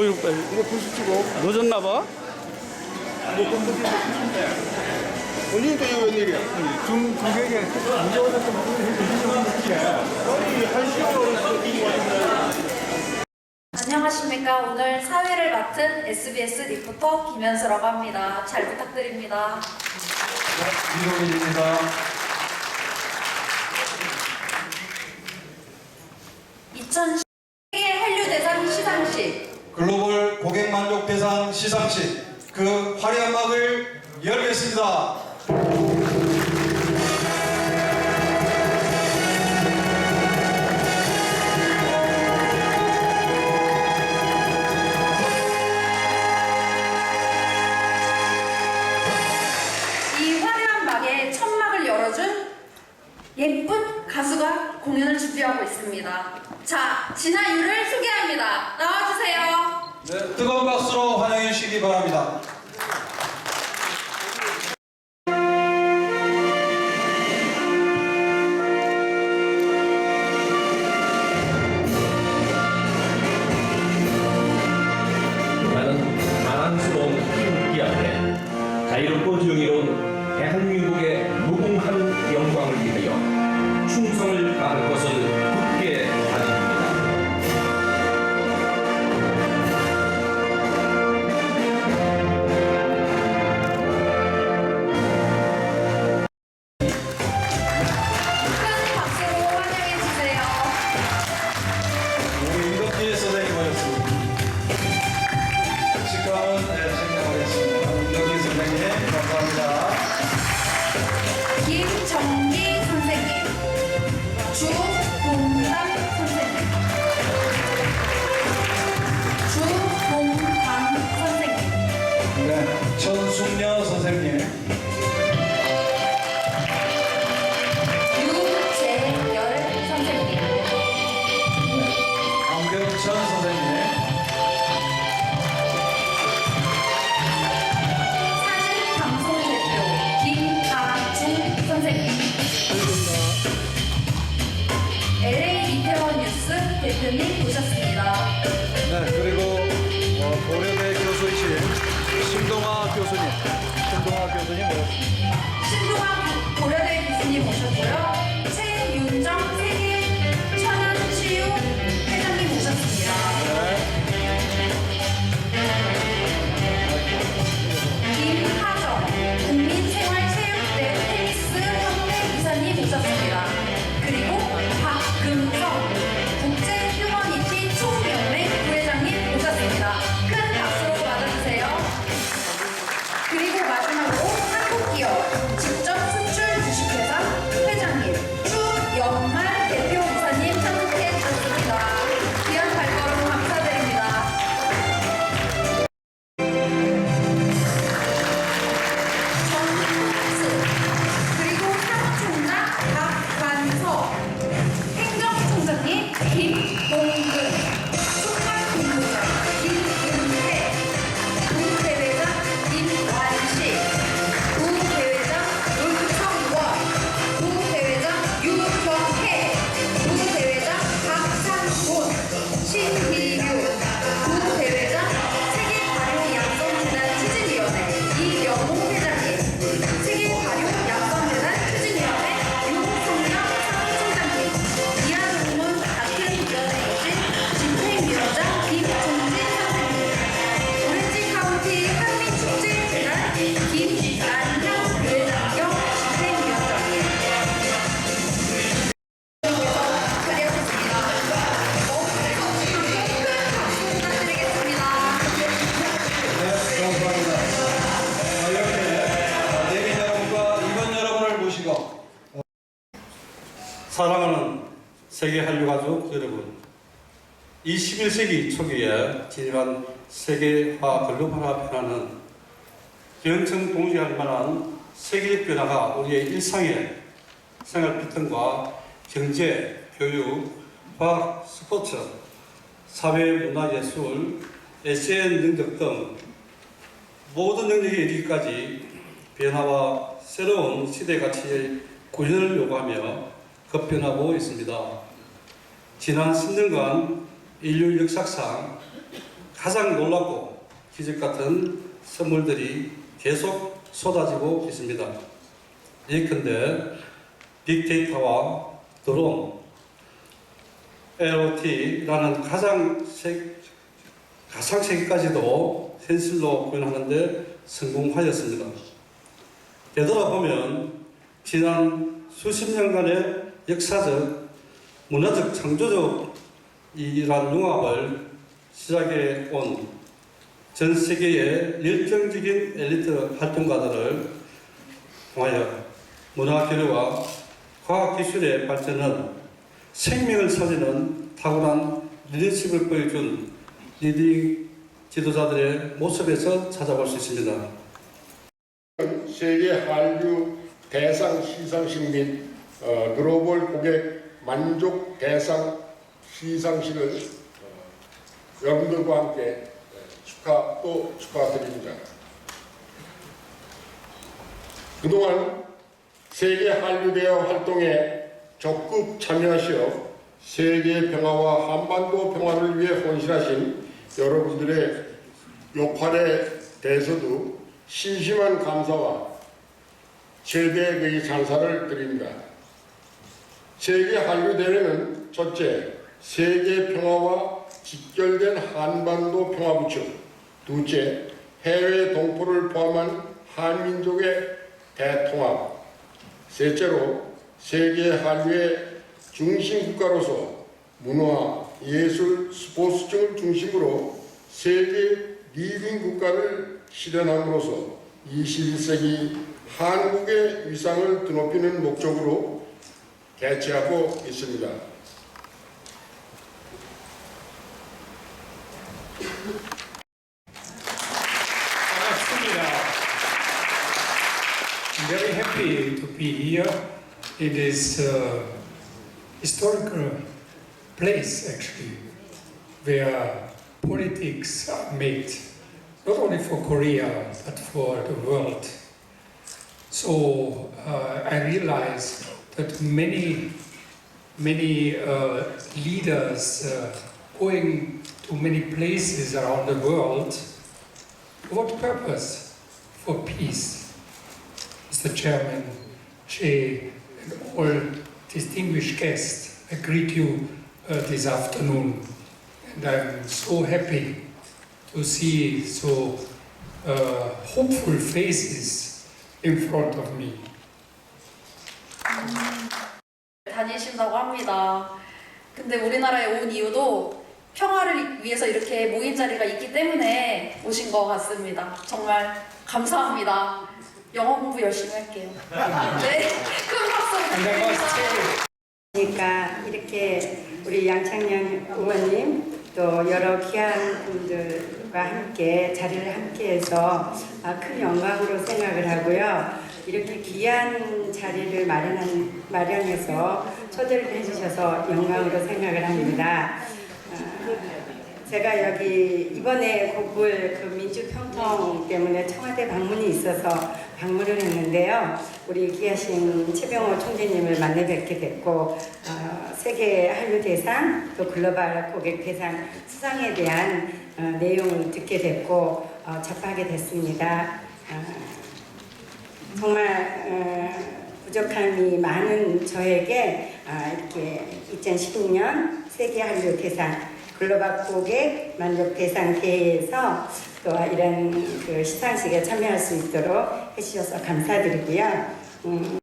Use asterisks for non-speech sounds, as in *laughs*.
뭐 이거 빨리 이거 부수치고 늦었나 봐? 본인도 이거 웬일이야? 중한 시간 왔는데 안녕하십니까. 오늘 사회를 맡은 SBS 리포터 김현수라고 합니다. 잘 부탁드립니다. 이동일입니다. 2010 세계 한류대상 시상식 글로벌 고객 만족 대상 시상식 그 화려한 막을 열겠습니다. 이 화려한 막의 천막을 열어준 예쁜 가수가 공연을 준비하고 있습니다. 자, 진아유를 소개합니다. 나와주세요. 네, 뜨거운 박수로 환영해 주시기 바랍니다. 대표님 모셨습니다. 네, 그리고 세계 한류 가족 여러분, 21세기 초기에 진입한 세계 화 글로벌화 변화는 영청 동지할 만한 세계적 변화가 우리의 일상에 생활 패턴과 경제, 교육, 과학, 스포츠, 사회, 문화, 예술, SN 능력 등 모든 능력에 이르기까지 변화와 새로운 시대 가치의 구현을 요구하며 급변하고 있습니다. 지난 10년간 인류 역사상 가장 놀랍고 기적 같은 선물들이 계속 쏟아지고 있습니다. 예컨대 빅데이터와 드론, LOT라는 가상 세, 가상 세계까지도 현실로 구현하는데 성공하였습니다. 되돌아보면 지난 수십 년간의 역사적, 문화적, 창조적 이란 융합을 시작해 온 전 세계의 열정적인 엘리트 활동가들을 통하여 문화 교류와 과학 기술의 발전은 생명을 살리는 탁월한 리더십을 보여준 리딩 지도자들의 모습에서 찾아볼 수 있습니다. 세계 한류 대상 시상식 및 어, 글로벌 고객 만족 대상 시상식을 어, 여러분들과 함께 네, 축하 또 축하드립니다. 그동안 세계 한류대회 활동에 적극 참여하시어 세계 평화와 한반도 평화를 위해 헌신하신 여러분들의 역할에 대해서도 신심한 감사와 최대의 찬사를 드립니다. 세계 한류 대회는 첫째, 세계 평화와 직결된 한반도 평화 부축, 둘째, 해외 동포를 포함한 한민족의 대통합, 셋째로 세계 한류의 중심 국가로서 문화, 예술, 스포츠 등을 중심으로 세계 리딩 국가를 실현함으로써 21세기 한국의 위상을 드높이는 목적으로 개최하고 있습니다. 반갑습니다. I'm very happy to be here in this uh, historical place, actually, where politics are made, not only for Korea, but for the world. So uh, I realize that many, many uh, leaders uh, going to many places around the world what purpose? For peace. Mr. Chairman, Che, and all distinguished guests, I greet you uh, this afternoon. And I'm so happy to see so uh, hopeful faces in front of me. 근데 우리나라에 온 이유도 평화를 위해서 이렇게 모인 자리가 있기 때문에 오신 것 같습니다. 정말 감사합니다. 영어 공부 열심히 할게요. *laughs* 네, 큰 박수 부탁드립니다. 그러니까 이렇게 우리 양창년 의원님 또 여러 귀한 분들과 함께 자리를 함께해서 아, 큰 영광으로 생각을 하고요. 이렇게 귀한 자리를 마련한, 마련해서 초대를 해주셔서 영광으로 생각을 합니다. 아, 제가 여기 이번에 곡을 그 민주평통 때문에 청와대 방문이 있어서 방문을 했는데요. 우리 귀하신 최병호 총재님을 만나 뵙게 됐고 어, 세계 한류 대상 또 글로벌 고객 대상 수상에 대한 어, 내용을 듣게 됐고 어, 접하게 됐습니다. 어, 정말 어, 부족함이 많은 저에게 아, 이렇게 2016년 세계 한류 대상 글로벌 고객 만족 대상 대회에서 또 이런 그 시상식에 참여할 수 있도록 해주셔서 감사드리고요. 음,